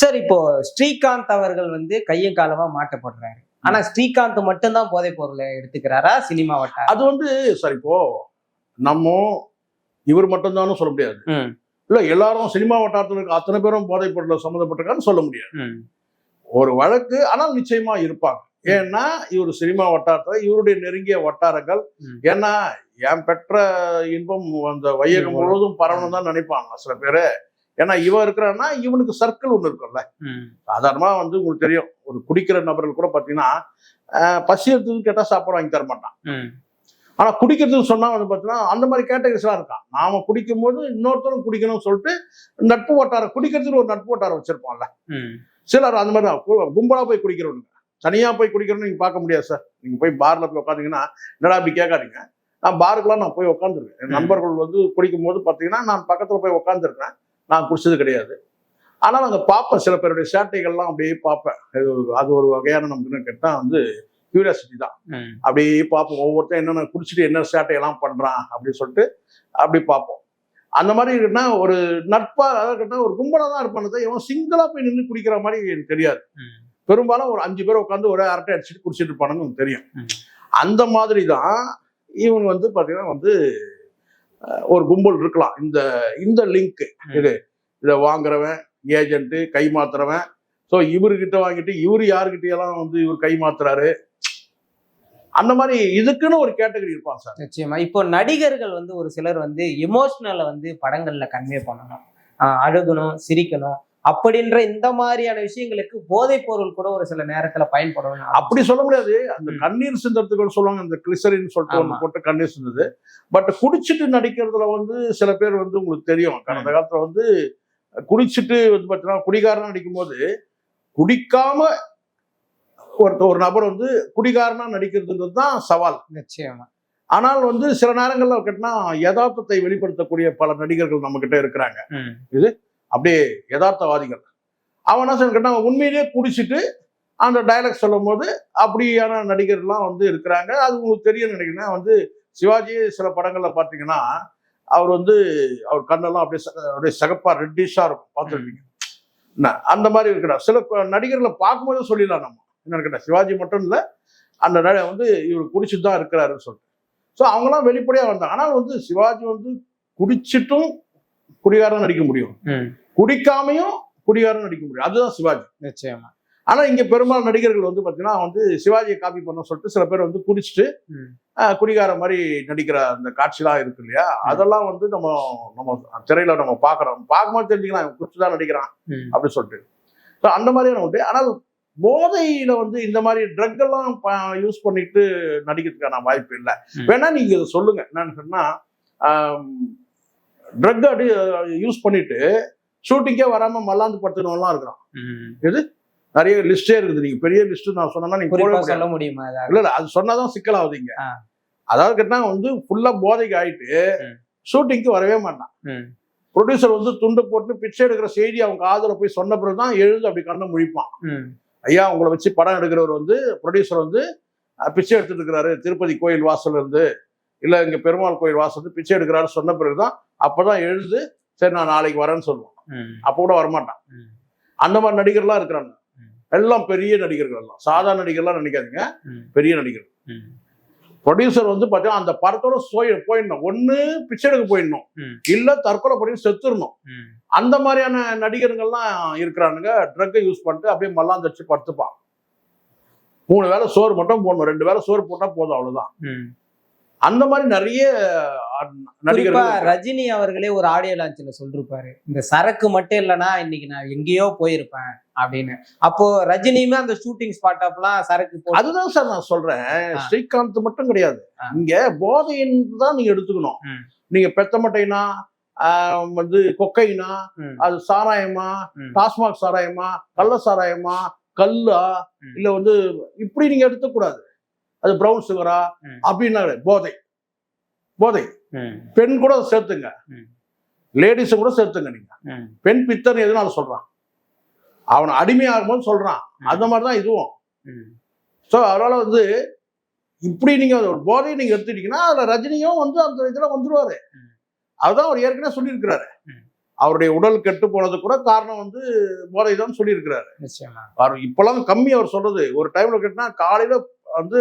Sir இப்போ ஸ்ரீகாந்த் அவர்கள் வந்து கையும் காலமா மாட்டப்படுறாரு ஆனா ஸ்ரீகாந்த் மட்டும்தான் போதைப் பொருளை எடுத்துக்கிறாரா சினிமா வட்டாரம்? அது வந்து சார் இப்போ நம்ம இவர் மட்டும்தானும் சொல்ல முடியாது. இல்ல எல்லாரும் சினிமா வட்டாரத்தில் இருக்க அத்தனை பேரும் போதைப் பொருள் சம்மந்தப்பட்டிருக்கான்னு சொல்ல முடியாது. ஒரு வழக்கு ஆனால் நிச்சயமா இருப்பாங்க. ஏன்னா இவர் சினிமா வட்டாரத்தில் இவருடைய நெருங்கிய வட்டாரங்கள். ஏன்னா என் பெற்ற இன்பம் அந்த வையகம் முழுவதும் பரவணும் தான் நினைப்பாங்க சில பேர். ஏன்னா இவன் இருக்கிறான்னா இவனுக்கு சர்க்கிள் ஒன்று இருக்கும்ல. ம், சாதாரணமா வந்து உங்களுக்கு தெரியும் ஒரு குடிக்கிற நபர்கள் கூட பார்த்தீங்கன்னா பசி எடுத்ததுன்னு கேட்டால் சாப்பாடு வாங்கி தர மாட்டான். ம், ஆனா குடிக்கிறதுக்கு சொன்னா வந்து பார்த்தீங்கன்னா அந்த மாதிரி கேட்டகரிஸ்லாம் இருக்கான். நாம குடிக்கும் போது இன்னொருத்தரும் குடிக்கணும்னு சொல்லிட்டு நட்பு வட்டாரம் குடிக்கிறதுக்கு ஒரு நட்பு வட்டாரம் வச்சிருப்பான்ல. சிலர் அந்த மாதிரி தான் கு- கும்பலா போய் குடிக்கிறவனுங்க. தனியா போய் குடிக்கிறோன்னு நீங்க பார்க்க முடியாது சார். நீங்க போய் பார்ல போய் உட்காந்தீங்கன்னா என்னடா அப்படி கேட்காதீங்க. நான் பாருக்குலாம் நான் போய் உட்காந்துருக்கேன் என். நண்பர்கள் வந்து குடிக்கும் போது பார்த்தீங்கன்னா நான் பக்கத்துல போய் உட்காந்துருக்கேன் நான் குடிச்சது கிடையாது. ஆனால் அங்கே பார்ப்பேன் சில பேருடைய சேட்டைகள்லாம் அப்படியே பார்ப்பேன் அது ஒரு- அது ஒரு வகையான நமக்கு என்ன கேட்டால் வந்து கியூரியாசிட்டி தான். அப்படியே பார்ப்போம் ஒவ்வொருத்தன் என்னென்ன குடிச்சிட்டு என்ன சேட்டையெல்லாம் பண்றான் அப்படின்னு சொல்லிட்டு அப்படி பார்ப்போம் அந்த மாதிரி இருக்குன்னா ஒரு நட்பா அதாவது ஒரு கும்பலா தான் இருப்பானது இவன் சிங்கிளா போய் நின்று குடிக்கிற மாதிரி எனக்கு தெரியாது. பெரும்பாலும் ஒரு அஞ்சு பேர் உட்காந்து ஒரே அரட்டை அடிச்சுட்டு குடிச்சிட்டு இருப்பானுங்க தெரியும். அந்த மாதிரி தான் இவங்க வந்து பாத்தீங்கன்னா வந்து ஒரு கும்பல் இருக்கலாம். இந்த இந்த லிங்க். இது. இதை வாங்குறவன் ஏஜென்ட் கை மாத்துறவன். ஸோ இவர்கிட்ட வாங்கிட்டு இவர் யாருக்கிட்ட எல்லாம் வந்து இவர் கை மாத்துறாரு? அந்த மாதிரி இதுக்குன்னு ஒரு கேட்டகரி இருப்பான் சார். நிச்சயமா. இப்போ நடிகர்கள் வந்து ஒரு சிலர் வந்து எமோஷனலை வந்து படங்கள்ல கன்வே பண்ணணும். அழுகணும் சிரிக்கணும். அப்படின்ற இந்த மாதிரியான விஷயங்களுக்கு போதைப் பொருள் கூட ஒரு சில நேரத்துல பயன்படும் அப்படி சொல்ல முடியாது. அந்த. கண்ணீர் சிந்தத்துக்கு சொல்லுவாங்க அந்த கிளிசரின் சொல்லிட்டு ஒன்று. போட்டு கண்ணீர் சிந்தது. பட் குடிச்சிட்டு நடிக்கிறதுல வந்து சில பேர் வந்து உங்களுக்கு தெரியும். கடந்த காலத்துல வந்து குடிச்சிட்டு வந்து பார்த்தீங்கன்னா குடிகாரனா நடிக்கும் போது குடிக்காம ஒருத்த ஒரு நபர் வந்து குடிகாரனா நடிக்கிறதுன்றது தான் சவால். நிச்சயமா. ஆனால் வந்து சில நேரங்கள்ல கேட்டினா யதார்த்தத்தை வெளிப்படுத்தக்கூடிய பல நடிகர்கள் நம்ம கிட்ட இருக்கிறாங்க. ம், அப்படியே யதார்த்தவாதிகள். அவன் என்ன சொல்ல கேட்டா உண்மையிலேயே குடிச்சிட்டு அந்த டயலாக் சொல்லும் போது அப்படியான நடிகர்லாம் வந்து இருக்கிறாங்க. அது உங்களுக்கு தெரியும் நினைக்கிறேன். வந்து சிவாஜி சில படங்கள்ல பார்த்தீங்கன்னா அவர் வந்து அவர் கண்ணெல்லாம் அப்படியே அப்படியே சகப்பா ரெட்டிஷா இருக்கும். பார்த்துருப்பீங்க. என்ன அந்த மாதிரி இருக்கிறார். சில நடிகர்களை பார்க்கும்போதே சொல்லிடலாம் நம்ம. என்னன்னு கேட்டா சிவாஜி மட்டும் இல்லை அந்த நடி- வந்து இவர் குடிச்சிட்டு தான் இருக்கிறாருன்னு சொல்லிட்டு. ஸோ அவங்களாம் வெளிப்படையாக வந்தாங்க. ஆனால் வந்து சிவாஜி வந்து குடிச்சிட்டும் குடிகாரன் நடிக்க முடியும். குடிக்காமையும் குடிகாரன் நடிக்க முடியும். அதுதான் சிவாஜி. நிச்சயமா. ஆனா இங்க பெரும்பாலும் நடிகர்கள் வந்து பாத்தீங்கன்னா வந்து சிவாஜியை காப்பி பண்ண சொல்லிட்டு சில பேர் வந்து குடிச்சிட்டு குடிகார மாதிரி நடிக்கிற அந்த காட்சிலாம் இருக்கு இல்லையா? அதெல்லாம் வந்து நம்ம நம்ம திரையில நம்ம பாக்குறோம். பார்க்கும்போது தெரிஞ்சுக்கலாம் இவன் குடிச்சு தான் நடிக்கிறான் அப்படின்னு சொல்லிட்டு. ஸோ அந்த மாதிரியான உண்டு. ஆனால் போதையில வந்து இந்த மாதிரி ட்ரக் எல்லாம் யூஸ் பண்ணிட்டு நடிக்கிறதுக்கான வாய்ப்பு இல்லை. வேணா நீங்க இதை சொல்லுங்க. என்னன்னு சொன்னா ட்ரக் அடி யூஸ் பண்ணிட்டு ஷூட்டிங்கே வராம மல்லாந்து படுத்துனவெல்லாம் இருக்கிறான் ம். நிறைய லிஸ்டே இருக்குது நீங்க பெரிய லிஸ்ட் நான் சொன்னா நீங்க. சொல்ல முடியுமா? இல்ல இல்ல அது சொன்னாதான் சிக்கலாகுதுங்க. அதாவது கேட்டா வந்து ஃபுல்லா போதைக்கு ஆயிட்டு. ஷூட்டிங்க்கு வரவே மாட்டான் ப்ரொடியூசர் வந்து துண்டு போட்டு பிச்சை எடுக்கிற செய்தி அவங்க காதுல போய் சொன்ன பிறகுதான் எழுந்து அப்படி கண்ணை முழிப்பான் ஐயா உங்களை வச்சு படம் எடுக்கிறவர் வந்து ப்ரொடியூசர் வந்து பிச்சை எடுத்துட்டு இருக்கிறாரு திருப்பதி கோயில் வாசல்ல இருந்து இல்ல இங்க பெருமாள் கோயில் வாசல் இருந்து பிச்சை எடுக்கிறாரு சொன்ன பிறகுதான் அப்பதான் எழுந்து சரி நான் நாளைக்கு வரேன்னு சொல்லுவான். அப்போ கூட வரமாட்டான். அந்த மாதிரி நடிகர்லாம் இருக்கிறாங்க. எல்லாம் பெரிய நடிகர்கள் எல்லாம் சாதாரண நடிகர்லாம் நினைக்காதீங்க. பெரிய நடிகர். ப்ரொடியூசர் வந்து பார்த்தீங்கன்னா அந்த படத்தோட போய் போயிடணும். ஒண்ணு பிச்சை எடுக்க போயிடணும். இல்ல தற்கொலை பண்ணி செத்துடணும். அந்த மாதிரியான நடிகர்கள்லாம் இருக்கிறானுங்க. ட்ரக்கை யூஸ் பண்ணிட்டு அப்படியே மல்லாந்தடிச்சு படுத்துப்பான். மூணு வேளை சோறு மட்டும் போடணும். ரெண்டு வேளை சோறு போட்டா போதும் அவ்வளவுதான். ம். அந்த மாதிரி நிறைய நடிகர்கள் ரஜினி அவர்களே ஒரு ஆடியோ லான்ச்ல சொல்லிருப்பாரு. இந்த சரக்கு மட்டும் இல்லைன்னா இன்னைக்கு நான் எங்கேயோ போயிருப்பேன் அப்படின்னு. அப்போ ரஜினியுமே அந்த ஷூட்டிங் ஸ்பாட் அப்பெல்லாம் சரக்கு அதுதான் சார் நான் சொல்றேன். ஸ்ரீகாந்த் மட்டும் கிடையாது. இங்க போதைன்னு தான் நீங்க எடுத்துக்கணும். நீங்க பெத்த மட்டைனா ஆஹ், வந்து கொக்கைனா அது சாராயமா டாஸ்மாக் சாராயமா கள்ள சாராயமா கல்லா. இல்ல வந்து இப்படி நீங்க எடுத்துக்கூடாது அது பிரவுன் சுகரா. அப்படின்னா. போதை. போதை. பெண் கூட சேர்த்துங்க. லேடிஸும் கூட சேர்த்துங்க நீங்க. பெண் பித்தன் எதனால சொல்றான். அவன் அடிமையாகும் போது சொல்றான் அந்த மாதிரி தான் இதுவும். ஸோ அதனால வந்து இப்படி நீங்க ஒரு போதையை நீங்க எடுத்துட்டீங்கன்னா அதுல ரஜினியும் வந்து அந்த இதுல வந்துருவாரு. அதுதான் அவர் ஏற்கனவே சொல்லியிருக்கிறாரு. அவருடைய உடல் கெட்டு போனது கூட காரணம் வந்து போதை தான் சொல்லியிருக்கிறாரு. அவர் இப்பெல்லாம் கம்மி அவர் சொல்றது. ஒரு டைம்ல கேட்டினா காலையில வந்து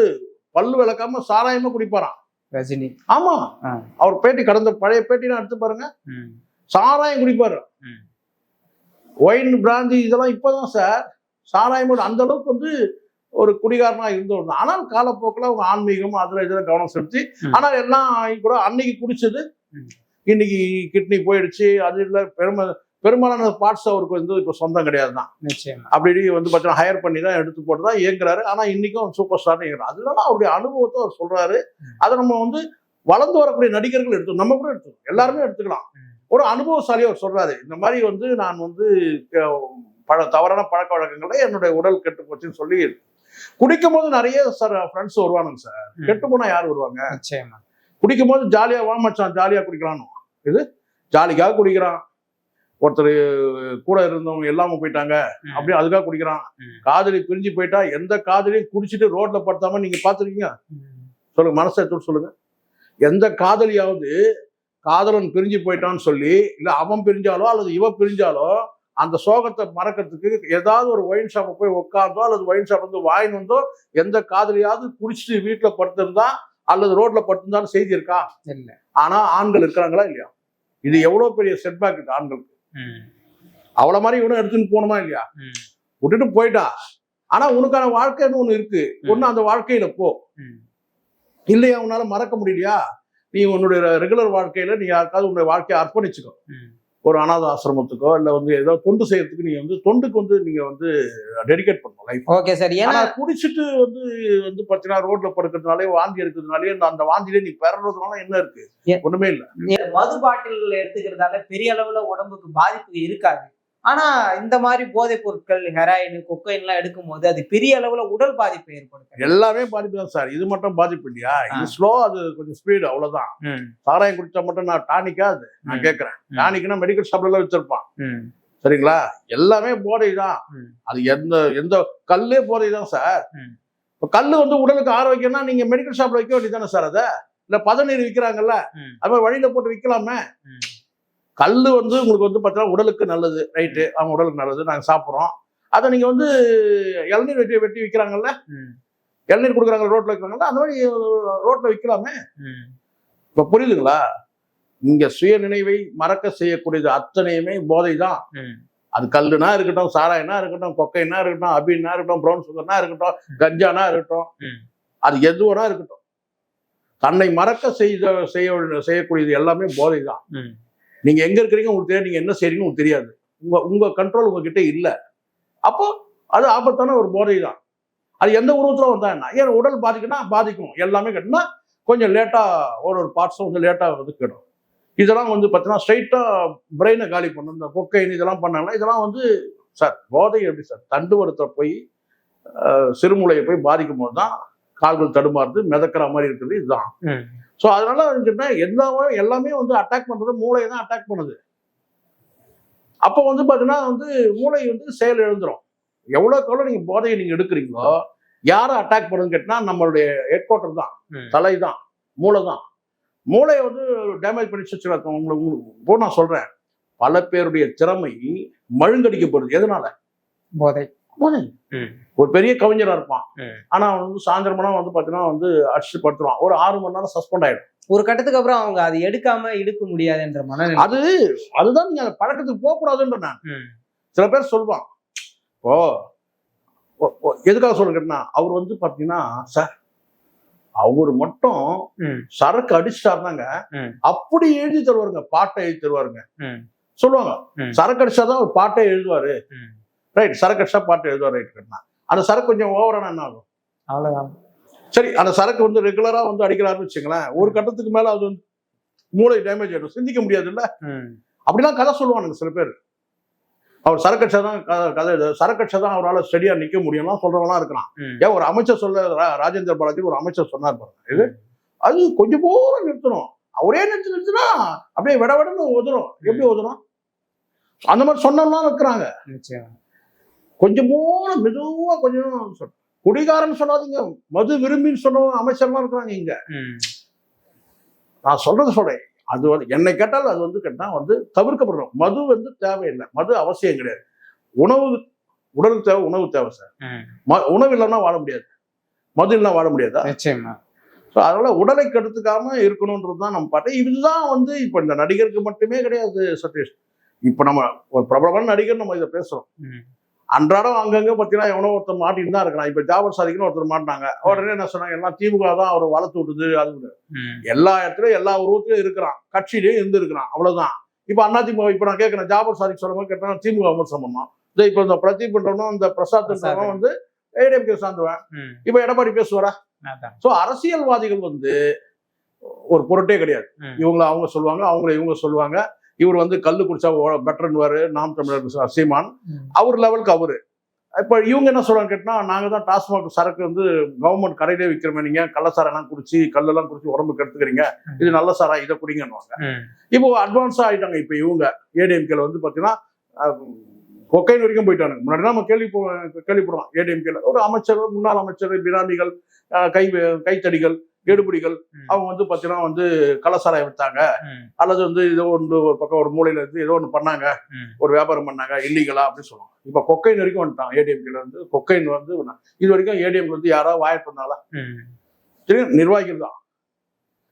பல்லு விளக்காம சாராயமா குடிப்பாராம் ரஜினி ஆமா. அவர் பேட்டி கடந்த பழைய பேட்டிலாம் எடுத்து பாருங்க. சாராயம் குடிப்பாரு. ஒயின் பிராந்தி இதெல்லாம் இப்பதான் சார் சாராயம் கூட அந்த அளவுக்கு வந்து ஒரு குடிகாரனா இருந்தவர் தான். ஆனால் காலப்போக்கில் அவங்க ஆன்மீகம் அதுல இதுல கவனம் செலுத்தி. ஆனால் எல்லாம் கூட அன்னைக்கு குடிச்சது. இன்னைக்கு கிட்னி போயிடுச்சு அது இல்லை பெரும பெரும்பாலான பார்ட்ஸ் அவருக்கு வந்து இப்போ சொந்தம் கிடையாது தான் நிச்சயமா. அப்படி வந்து பார்த்தீங்கன்னா ஹையர் பண்ணி தான் எடுத்து போட்டு தான் இயங்குறாரு. ஆனால் இன்னைக்கும் சூப்பர் ஸ்டார் இயங்குறாரு. அதனால அவருடைய அனுபவத்தை அவர் சொல்றாரு. அதை நம்ம வந்து வளர்ந்து வரக்கூடிய நடிகர்கள் எடுத்து நம்ம கூட எடுத்துக்கலாம். எல்லாருமே எடுத்துக்கலாம். ஒரு அனுபவசாலி அவர் சொல்றாரு. இந்த மாதிரி வந்து நான் வந்து பழ தவறான பழக்க வழக்கங்களை என்னுடைய உடல் கெட்டு போச்சுன்னு சொல்லி குடிக்கும் போது நிறைய சார் ஃப்ரெண்ட்ஸ் வருவானுங்க சார். கெட்டு போனா யார் வருவாங்க? நிச்சயமா. குடிக்கும் போது ஜாலியா வா மச்சான் ஜாலியா குடிக்கலான்னு இது? ஜாலிக்காக குடிக்கிறான். ஒருத்தர் கூட இருந்தவங்க இல்லாம போயிட்டாங்க. அப்படி அதுக்காக குடிக்கிறான். காதலி பிரிஞ்சு போயிட்டா எந்த காதலியும் குடிச்சிட்டு ரோட்ல படுத்தாம நீங்க பாத்துருக்கீங்க. சொல்லுங்க மனசை எடுத்து சொல்லுங்க. எந்த காதலியாவது காதலன் பிரிஞ்சு போயிட்டான்னு சொல்லி இல்ல அவன் பிரிஞ்சாலோ அல்லது இவ பிரிஞ்சாலோ அந்த சோகத்தை மறக்கிறதுக்கு ஏதாவது ஒரு ஒயின் ஷாப்பை போய் உட்காந்தோ அல்லது ஒயின் ஷாப் வந்து வாயின் வந்தோ எந்த காதலியாவது குடிச்சிட்டு வீட்டுல படுத்திருந்தா அல்லது ரோட்ல படுத்திருந்தாலும் செய்தி இருக்கா? இல்ல. ஆனா ஆண்கள் இருக்கிறாங்களா இல்லையா? இது எவ்வளவு பெரிய செட்பேக் இது ஆண்களுக்கு. ம். அவ்வளவு மாதிரி இவனும் எடுத்துன்னு போகணுமா இல்லையா. விட்டுட்டு போயிட்டா ஆனா உனக்கான வாழ்க்கைன்னு ஒண்ணு இருக்கு ஒண்ணு அந்த வாழ்க்கையில போ. இல்லையா உன்னால மறக்க முடியலையா நீ உன்னுடைய ரெகுலர் வாழ்க்கையில நீ யாருக்காவது உன்னுடைய வாழ்க்கையை அர்ப்பணிச்சுக்கோ. ஒரு அனாத ஆசிரமத்துக்கோ இல்ல வந்து ஏதோ தொண்டு செய்யறதுக்கு நீங்க வந்து தொண்டுக்கு வந்து நீங்க வந்து டெடிகேட் பண்ணணும் லைஃப் ஓகே சார் ஏன்னா குடிச்சிட்டு வந்து வந்து பாத்தீங்கன்னா ரோட்ல படுக்கிறதுனாலே வாந்தி எடுக்கிறதுனாலே அந்த- வாந்தியிலே நீ பெறறதுனால என்ன இருக்கு? ஒண்ணுமே இல்ல. மது பாட்டில்கள் எடுத்துக்கிறதால பெரிய அளவுல உடம்புக்கு பாதிப்பு இருக்காது. ஆனா இந்த மாதிரி போதைப் பொருட்கள் ஹெராயின் கொக்கைன் எல்லாம் எடுக்கும் போது அது பெரிய அளவுல உடல் பாதிப்பை ஏற்படுத்தும் எல்லாமே பாதிப்பு தான் சார் இது மட்டும் பாதிப்பு இல்லையா இது. ஸ்லோ அது கொஞ்சம் ஸ்பீடு அவ்வளவுதான். சாராயம் குடிச்சா மட்டும் நான் டானிக்கா அது நான். கேட்கறேன். டானிக்னா மெடிக்கல் ஷாப்ல எல்லாம் வச்சிருப்பான். சரிங்களா எல்லாமே போதை தான். அது எந்த எந்த கல்லே போதை தான் சார். இப்போ கல்லு வந்து உடலுக்கு ஆரோக்கியம்னா நீங்க மெடிக்கல் ஷாப்ல வைக்க வேண்டியதானே சார் அதை இல்ல பதநீர் விற்கிறாங்கல்ல. அது மாதிரி வழியில போட்டு விற்கலாமே ம். கல்லு வந்து உங்களுக்கு வந்து பார்த்தீங்கன்னா உடலுக்கு நல்லது. ரைட்டு அவங்க உடலுக்கு நல்லது. நாங்க சாப்பிட்றோம். அதை நீங்க வந்து இளநீர் வெட்டி வெட்டி விற்கிறாங்கல்ல. இளநீர் கொடுக்குறாங்க ரோட்ல விற்கிறாங்கல்ல அந்த மாதிரி ரோட்ல விற்கலாமே. இப்ப புரியுதுங்களா? இங்க சுய நினைவை மறக்க செய்யக்கூடியது அத்தனையுமே போதை தான். அது கல்லுனா இருக்கட்டும் சாராயனா இருக்கட்டும் கொக்கைனா இருக்கட்டும் அபின்னா இருக்கட்டும் ப்ரௌன் சுகர்னா இருக்கட்டும் கஞ்சானா இருக்கட்டும். அது எதுவனா இருக்கட்டும். தன்னை மறக்க செய்த செய்ய செய்யக்கூடியது எல்லாமே போதை தான். நீங்கள் எங்கே இருக்கிறீங்க உங்களுக்கு தெரியாது. நீங்கள் என்ன செய்றீங்க உங்களுக்கு தெரியாது. உங்கள் உங்கள் கண்ட்ரோல் உங்ககிட்ட இல்லை. அப்போ அது ஆபத்தான ஒரு போதை தான் அது எந்த உருவத்தில் வந்தா என்ன? ஏன் உடல் பாதிக்குன்னா பாதிக்கும். எல்லாமே கட்டினா கொஞ்சம் லேட்டாக ஒரு ஒரு பார்ட்ஸும் கொஞ்சம் லேட்டாக வந்து கிடும். இதெல்லாம் வந்து பார்த்தீங்கன்னா ஸ்ட்ரைட்டாக பிரெயினை காலி பண்ணும். இந்த கொக்கைன் இதெல்லாம் பண்ணாங்கன்னா இதெல்லாம் வந்து சார் போதை எப்படி சார்? தண்டுவடத்தை போய் சிறுமுலையை போய் பாதிக்கும் போது தான் கால்கள் தடுமாறுது மிதக்கிற மாதிரி இருக்குது. இதுதான். ஸோ அதனால வந்துட்டுனா எல்லாமே எல்லாமே வந்து அட்டாக் பண்றது மூளையை தான் அட்டாக் பண்ணுது. அப்போ வந்து பார்த்தீங்கன்னா வந்து மூளை வந்து செயல் எழுந்துரும் எவ்வளோக்கு எவ்வளோ நீங்கள் போதையை நீங்கள் எடுக்கிறீங்களோ யாரை அட்டாக் பண்ணுன்னு கேட்டினா நம்மளுடைய ஹெட் குவார்டர் தான். தலை தான் மூளை தான். மூளையை வந்து டேமேஜ் பண்ணி வச்சுருக்கோம் உங்களுக்கு இப்போ நான் சொல்கிறேன் பல பேருடைய திறமை மழுங்கடிக்கப்படுது. எதனால? போதை. போதை. ஒரு பெரிய கவிஞரா இருப்பான் ம். ஆனா அவன் வந்து சாயந்தரம்னா வந்து பாத்தீங்கன்னா வந்து அடிச்சு படுத்துருவான் ஒரு ஆறு மணி நேரம் சஸ்பெண்ட் ஆயிடும் ஒரு கட்டத்துக்கு அப்புறம் அவங்க அதை எடுக்காம இழுக்க முடியாதுன்ற மனநிலை அது அதுதான் நீங்க அந்த பழக்கத்துக்கு போக கூடாதுன்ற நான். சில பேர் சொல்லுவான் ஓ ஓ- ஓ, எதுக்காக சொல்லுங்கன்னா அவர் வந்து பாத்தீங்கன்னா சார் அவர் மட்டும். சரக்கு அடிச்சிட்டாருனாங்க. அப்படி எழுதி தருவாருங்க பாட்டை எழுதி தருவாருங்க. சொல்லுவாங்க. சரக்கு அடிச்சாதான் அவர் பாட்டை எழுதுவாரு. ரைட் சரக்கு அடிச்சா பாட்டு எழுதுவார் ரைட் கட்டினா அந்த சரக்கு கொஞ்சம் ஓவரான என்ன ஆகும்? அவ்வளவுதான். சரி அந்த சரக்கு வந்து ரெகுலரா வந்து அடிக்கிறாருன்னு வச்சுங்களேன் ஒரு கட்டத்துக்கு மேல அது வந்து மூளை டேமேஜ் ஆயிடும். சிந்திக்க முடியாது இல்ல. அப்படிலாம் கதை சொல்லுவானுங்க சில பேர். அவர் சரக்கட்சா தான் கதை சரக்கட்சா தான் அவரால் ஸ்டெடியா நிக்க முடியும்லாம் சொல்றவங்களாம் இருக்கிறான். ஏன் ஒரு அமைச்சர் சொல்ல ராஜேந்திர பாலாஜி ஒரு அமைச்சர் சொன்னார் பாருங்க. இது அது கொஞ்சம் போல நிறுத்தணும். அவரே நிறுத்தி நிறுத்தினா அப்படியே விட விடன்னு ஒதுரும் எப்படி ஒதுரும் அந்த மாதிரி சொன்னவங்களாம் இருக்கிறாங்க. நிச்சயம். கொஞ்சம் போல மெதுவா கொஞ்சம் சொல். குடிகாரன் சொல்லாதீங்க. மது விரும்பின்னு சொன்னவங்க அமைச்சர்லாம் இருக்கிறாங்க இங்க. நான் சொல்றது சொல்றேன். அது வந்து என்னை கேட்டால் அது வந்து கேட்டால் வந்து தவிர்க்கப்படணும். மது வந்து தேவையில்லை. மது அவசியம் கிடையாது. உணவு உடலுக்கு தேவை உணவு தேவை சார். உணவு இல்லைன்னா வாழ முடியாது. மது இல்லைன்னா வாழ முடியாதா? நிச்சயமா. ஸோ அதனால உடலை கெடுத்துக்காம இருக்கணுன்றது தான் நம்ம பாட்டு. இதுதான் வந்து இப்போ இந்த நடிகருக்கு மட்டுமே கிடையாது சதீஷ். இப்போ நம்ம ஒரு பிரபலமான நடிகர் நம்ம இதை பேசுறோம். ம், அன்றாடம் அங்கங்க பார்த்தீங்கன்னா எவனோ ஒருத்தர் மாட்டின்னு தான் இருக்கிறான். இப்போ ஜாபர் சாதிக்குன்னு ஒருத்தர் மாட்டினாங்க. உடனே என்ன சொன்னாங்க? எல்லாம் திமுக தான் அவர் வளர்த்து விட்டுது அது எல்லா இடத்துலயும் எல்லா உருவத்திலயும் இருக்கிறான். கட்சியிலயும் இருந்து இருக்கிறான் அவ்வளவுதான். இப்போ அண்ணா திமுக இப்போ நான் கேட்கறேன் ஜாபர் சாதிக் சொல்ற மாதிரி கேட்டா திமுக விமர்சனம்? பண்ணோம் இதோ இப்போ இந்த பிரதீப் பண்றவனும் இந்த பிரசாத் பண்றவனும் வந்து ஏடிஎம்கே சார்ந்துவேன். இப்போ எடப்பாடி பேசுவாரா. ஸோ அரசியல்வாதிகள் வந்து ஒரு பொருட்டே கிடையாது. இவங்கள அவங்க சொல்லுவாங்க அவங்கள இவங்க சொல்லுவாங்க. இவர் வந்து கல்லு குடிச்சா பெட்டர்னுவாரு நாம் தமிழர் சீமான். அவர் லெவலுக்கு அவரு. இப்போ இவங்க என்ன சொல்றாங்க கேட்டா நாங்க தான் டாஸ்மாக் சரக்கு வந்து கவர்மெண்ட் கடையிலே விற்கிறோமே நீங்க கள்ளசாரெல்லாம் குடிச்சு கல்லெல்லாம் குடிச்சு உடம்பு கெடுத்துக்கிறீங்க இது நல்ல சாரா இதை குடிங்கன்னுவாங்க. இப்போ அட்வான்ஸா ஆயிட்டாங்க இப்போ இவங்க. ஏடிஎம்கேல வந்து பாத்தீங்கன்னா கொக்கைன் வரைக்கும் போயிட்டாங்க முன்னாடி நம்ம கேள்வி கேள்விப்படுறோம் ஏடிஎம்கேல ஒரு அமைச்சர் முன்னாள் அமைச்சர் அஹ், கை கைத்தடிகள் எடுபடிகள் ம். அவங்க வந்து பாத்தீங்கன்னா வந்து கள்ளசாராயம் வித்தாங்க. ம், அல்லது வந்து ஏதோ ஒன்று ஒரு பக்கம் ஒரு மூலையில இருந்து ஏதோ ஒன்று பண்ணாங்க. ஒரு வியாபாரம் பண்ணாங்க. இல்லீகலா அப்படின்னு சொல்லுவாங்க. இப்போ கொக்கைன் வரைக்கும் வந்துட்டான் ஏடிஎம்கேல இருந்து கொக்கைன் வந்து இது வரைக்கும் ஏடிஎம் வந்து யாராவது வாய பண்ணாலா தெரியும் நிர்வாகிகள் தான்.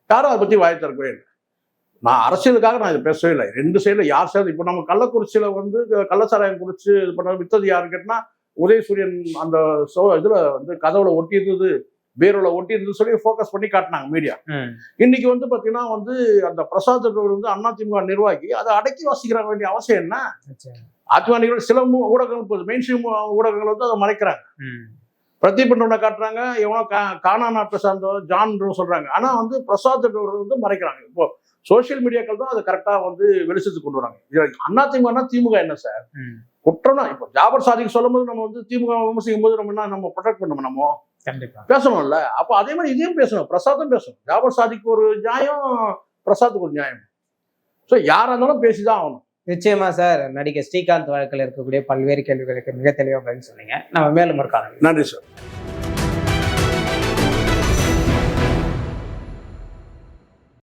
யாரும் அதை பத்தி வாய் திறக்கவே இல்லை. நான் அரசியலுக்காக நான் இதை பேசவே இல்லை. ரெண்டு சைடுல யார் சைடு இப்போ நம்ம கள்ளக்குறிச்சியில வந்து கள்ளச்சாராயம் குடிச்சு இது பண்ண வித்தது யாருன்னு கேட்டினா உதயசூரியன் அந்த சோ இதுல வந்து கதவுல ஒட்டி இருந்தது பீரோல ஒட்டி சொல்லி ஃபோக்கஸ் பண்ணி காட்டினாங்க மீடியா இன்னைக்கு வந்து பாத்தீங்கன்னா வந்து அந்த பிரசாத் வந்து அதிமுக நிர்வாகி அதை அடக்கி வாசிக்கிற வேண்டிய அவசியம் என்ன. அதிமுக சில ஊடகங்கள் மெயின் ஸ்ட்ரீம் ஊடகங்கள் வந்து அதை மறைக்கிறாங்க. பிரதீப் பண்றவனை காட்டுறாங்க எவனோ கா கானா நாட்டை சார்ந்தவன் ஜான் சொல்றாங்க. ஆனா வந்து பிரசாத் வந்து மறைக்கிறாங்க. இப்போ சோஷியல் மீடியாக்கள் தான் அதை கரெக்டா வந்து வெளிச்சத்துக்கு கொண்டு வராங்க. இது அதிமுகனா திமுக என்ன சார் குற்றம்னா இப்போ ஜாபர் சாதிக்கு சொல்லும் போது நம்ம வந்து திமுக விமர்சிக்கும் போது நம்ம என்ன நம்ம ப்ரொடெக்ட் பண்ணணும் நம்ம? பேசணும்ல. அப்போ அதே மாதிரி இதையும் பேசணும். பிரசாத்தும் பேசணும். ஜாபர் சாதிக்கு ஒரு நியாயம் பிரசாத்துக்கு ஒரு நியாயம். ஸோ யாரா இருந்தாலும் பேசிதான் ஆகணும். நிச்சயமா சார். நடிகர் ஸ்ரீகாந்த் வழக்கில் இருக்கக்கூடிய பல்வேறு கேள்விகளுக்கு மிக தெளிவாக பதில் சொன்னீங்க. நம்ம மேலும் ஒரு காலம் நன்றி சார்.